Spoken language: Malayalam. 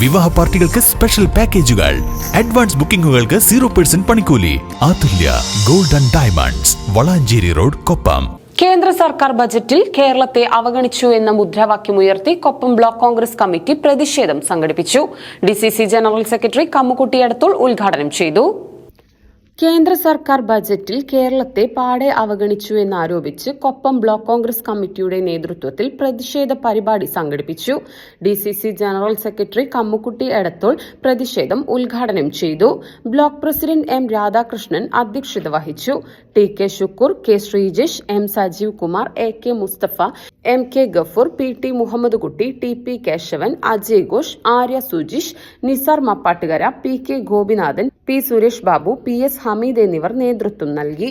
വിവാഹ പാർട്ടികൾക്ക് സ്പെഷ്യൽ പാക്കേജുകൾ അഡ്വാൻസ് ബുക്കിംഗുകൾക്ക് സീറോ പെർസെന്റ് പണിക്കൂലി. Athulya golden diamonds Valanchery road Koppam. കേന്ദ്ര സർക്കാർ ബജറ്റിൽ കേരളത്തെ അവഗണിച്ചു എന്ന മുദ്രാവാക്യം ഉയർത്തി കൊപ്പം ബ്ലോക്ക് കോൺഗ്രസ് കമ്മിറ്റി പ്രതിഷേധം സംഘടിപ്പിച്ചു. D general secretary Kammukutty Edathol ഉദ്ഘാടനം ചെയ്തു. കേന്ദ്ര സർക്കാർ ബജറ്റിൽ കേരളത്തെ പാടെ അവഗണിച്ചു എന്നാരോപിച്ച് കൊപ്പം ബ്ലോക്ക് കോൺഗ്രസ് കമ്മിറ്റിയുടെ നേതൃത്വത്തിൽ പ്രതിഷേധ പരിപാടി സംഘടിപ്പിച്ചു. D C C general secretary Kammukutty Edathol പ്രതിഷേധം ഉദ്ഘാടനം ചെയ്തു. ബ്ലോക്ക് പ്രസിഡന്റ് എം രാധാകൃഷ്ണൻ അധ്യക്ഷത വഹിച്ചു. T K Shukkur K Sreejesh M Sajeev Kumar A K Mustafa M K Gafoor P T Muhammad Kutty T P Kesavan Ajay Ghosh Arya Sujish Nisar Mappattukara P K Gopinathan P Suresh Babu P S Hameed എന്നിവർ നേതൃത്വം നൽകി.